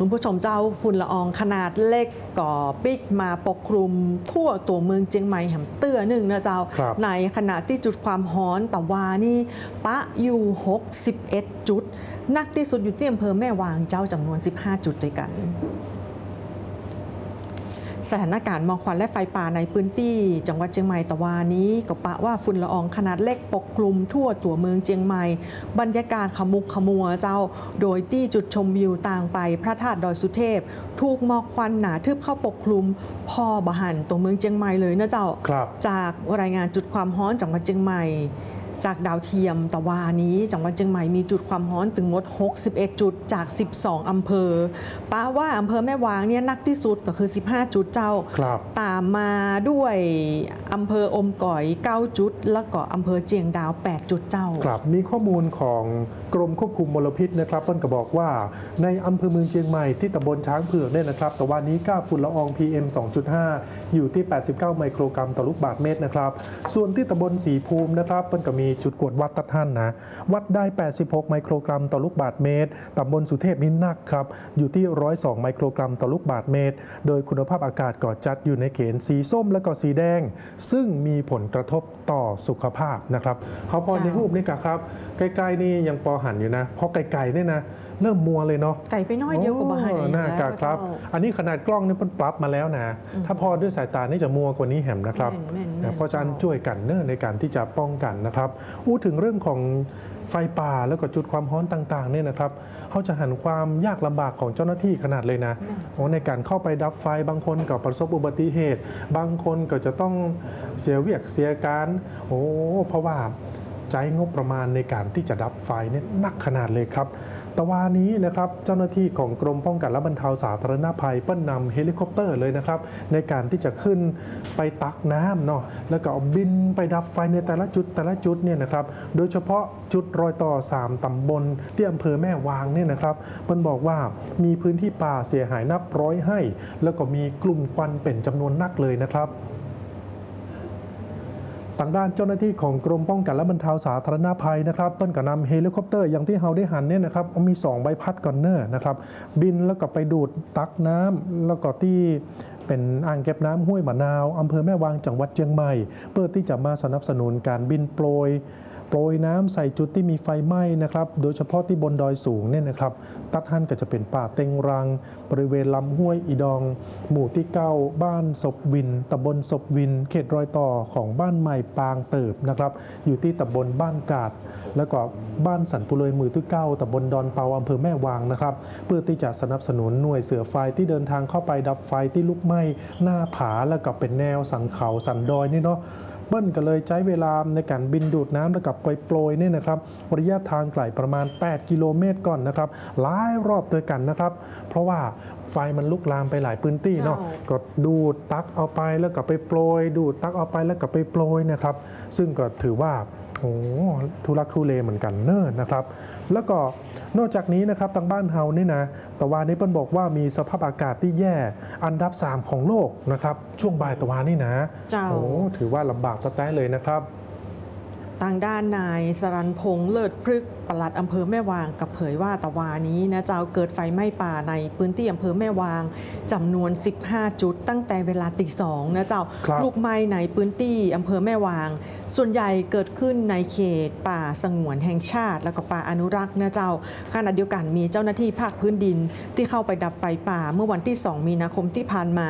คุณผู้ชมเจ้าฝุ่นละอองขนาดเล็กก่อปิกมาปกคลุม ทั่วตัวเมืองเจียงใหม่แหมเตื้อหนึ่งนะเจ้า ในขณะที่จุดความร้อนตะวานี่ปะอยู่ 61 จุดนักที่สุดอยู่ที่อำเภอแม่วางเจ้าจำนวน 15 จุดด้วยกัน สถานการณ์หมอกควันและไฟป่าในพื้นที่ จังหวัดเชียงใหม่ตะวานี้ก็ปะว่าฝุ่นละอองขนาดเล็กปกคลุมทั่วตัวเมืองเชียงใหม่ บรรยากาศขมุกขมัวเจ้า โดยที่จุดชมวิวต่างไป พระธาตุดอยสุเทพ ถูกหมอกควันหนาทึบเข้าปกคลุมพ่อบหันตัวเมืองเชียงใหม่เลยนะเจ้าครับจากรายงานจุดความร้อนจังหวัดเชียงใหม่ จากดาวเทียมตะวานี้จังหวัดเชียงใหม่มีจุดความร้อนถึงหมด61 จุดจาก 12 อำเภอป้าว่าอำเภอแม่วางเนี่ยนักที่สุดก็คือ 15 จุดเจ้าครับตามมาด้วยอำเภออมก่อย 9 จุด แล้วก็อำเภอเจียงดาว 8 จุดเจ้า ครับมีข้อมูลของกรมควบคุมมลพิษนะครับเปิ้ลก็บอกว่าในอำเภอเมืองเชียงใหม่ที่ตำบลช้างเผือกเนี่ยนะครับแต่วันนี้ค่าฝุ่นละออง PM 2.5 อยู่ที่ 89 ไมโครกรัมต่อลูกบาศก์เมตรนะครับส่วนที่ตำบลสีภูมินะครับเปิ้ลก็มีจุดกวดวัดตัดท่านนะ วัดได้ 86 ไมโครกรัมต่อลูกบาศก์เมตรตำบลสุเทพนี่หนักครับ อยู่ที่ 102 ไมโครกรัมต่อลูกบาศก์เมตร โดยคุณภาพอากาศก็จัดอยู่ในเกณฑ์สีส้มและก็สีแดง ซึ่งมีผลกระทบต่อสุขภาพนะครับเขาพอในจ้ารูปนี่กะครับ ใกล้ๆนี่ยังปอหันอยู่นะเพราะไกลๆเนี่ยนะเริ่มมัวเลยเนาะไก่ไปน้อยเดียวก็บาหันโอ้อีกน่าแล้วกะครับเจ้าอันนี้ขนาดกล้องนี่เพิ่นปรับมาแล้วนะอืมถ้าพอด้วยสายตานี่จะมัวกว่านี้แหมนะครับแม่นๆๆนะเพราะฉะนั้นช่วยกันเนอะในการที่จะป้องกันนะครับอู้ถึงเรื่องของไฟป่าแล้วก็จุดความร้อนต่างๆเนี่ยนะครับเขาจะหันความยากลำบากของเจ้าหน้าที่ขนาดเลยนะแม่นโอ้ในการเข้าไปดับไฟบางคนก็ประสบอุบัติเหตุ บางคนก็จะต้องเสียเวียกเสียการ โอ้เพราะว่าใช้งบประมาณในการที่จะดับไฟเนี่ยหนักขนาดเลยครับ แต่วานี้นะครับเจ้าหน้าที่ของกรมป้องกันและบรรเทาสาธารณภัยเปิ้ลนำเฮลิคอปเตอร์เลยนะครับในการที่จะขึ้นไปตักน้ำเนาะแล้วก็บินไปดับไฟในแต่ละจุดแต่ละจุดเนี่ยนะครับโดยเฉพาะจุดรอยต่อ 3ตำบลที่อำเภอแม่วางเนี่ยนะครับมันบอกว่ามีพื้นที่ป่าเสียหายนับร้อยให้ แล้วก็มีกลุ่มควันเป็นจำนวนนักเลยนะครับ ทางด้านเจ้าหน้าที่ของกรมป้องกันและบรรเทาสาธารณภัยนะครับเปิ้ลก็นำเฮลิคอปเตอร์อย่างที่เฮาได้หันเนี่ยนะครับมี 2 ใบพัดกอนเนอร์นะครับบินแล้วก็ไปดูดตักน้ำแล้วก็ที่ เป็นอ่างเก็บน้ำห้วยมะนาวอำเภอแม่วางจังหวัดเชียงใหม่ เพื่อที่จะมาสนับสนุนการบินโปรยโปรยน้ำใส่จุดที่มีไฟไหม้นะครับ โดยเฉพาะที่บนดอยสูงเนี่ยนะครับ ตัดหันก็จะเป็นป่าเต็งรัง บริเวณลำห้วยอีดอง หมู่ที่9บ้านศพวินตำบลศพวิน เขตรอยต่อของบ้านใหม่ปางเติบนะครับ อยู่ที่ตำบลบ้านกาด แล้วก็บ้านสันปุเลยมือที่9ตำบลดอนเปาอำเภอแม่วางนะครับ เพื่อที่จะสนับสนุนหน่วยเสือไฟที่เดินทางเข้าไปดับไฟที่ลุกไหม้หน้าผาแล้วก็เป็นแนวสันเขาสันดอยนี่เนาะเบิ้ลก็เลยใช้เวลาในการบินดูดน้ำแล้วกับโปรยๆเนี่ยนะครับระยะทางไกลประมาณ 8 กิโลเมตรก่อนนะครับหลายรอบด้วยกันนะครับ เพราะว่าไฟมันลุกลามไปหลายพื้นที่เนาะเจ้าก็ดูดตักเอาไปแล้วก็ไปโปรย ดูดตักเอาไปแล้วก็ไปโปรยนะครับ ซึ่งก็ถือว่า โอ้ทุลักทุเลเหมือนกันเนิ่นนะครับ แล้วก็นอกจากนี้นะครับทางบ้านเฮานี่นะตะวันนี้เปิ้ลบอกว่ามีสภาพอากาศที่แย่อันดับ 3 ของโลกนะครับ ช่วงบ่ายตะวันนี่นะเจ้าโอ้ถือว่าลำบากตะแต้เลยนะครับ ทางด้านนายสรันพงษ์เลิศพฤกษ์ ปลัดอำเภอแม่วางกับเผยว่าตะวานี้นะเจ้าเกิดไฟไหม้ป่าในพื้นที่อำเภอแม่วางจำนวน 15 จุด ตั้งแต่เวลาตีสองนะเจ้าครับลูกไหม้ในพื้นที่อำเภอแม่วาง ส่วนใหญ่เกิดขึ้นในเขตป่าสงวนแห่งชาติ แล้วก็ป่าอนุรักษ์นะเจ้าขณะเดียวกันมีเจ้าหน้าที่ภาคพื้นดิน ที่เข้าไปดับไฟป่าเมื่อวันที่ 2 มีนาคมที่ผ่านมา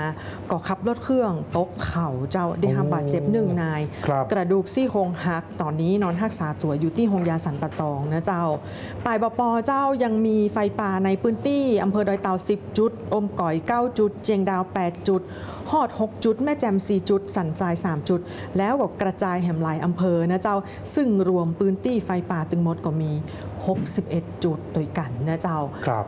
ก็ขับรถเครื่องตกเขาเจ้าได้รับบาดเจ็บหนึ่งนายครับกระดูกซี่โครงหักตอนนี้นอนรักษาตัวอยู่ที่โรงยาสันปะตองนะเจ้าป่ายบปเจ้ายังมีไฟป่าในพื้นที่อำเภอดอยเต่า 10 จุด อมก่อย 9 จุด เจียงดาว 8 จุดฮอด 6 จุด แม่แจ่ม4 จุด สันทราย 3 จุด แล้วก็กระจายแหมหลายอำเภอนะเจ้า ซึ่งรวมพื้นที่ไฟป่าตึงหมดก็มี 61 จุดโดยกันนะเจ้าครับ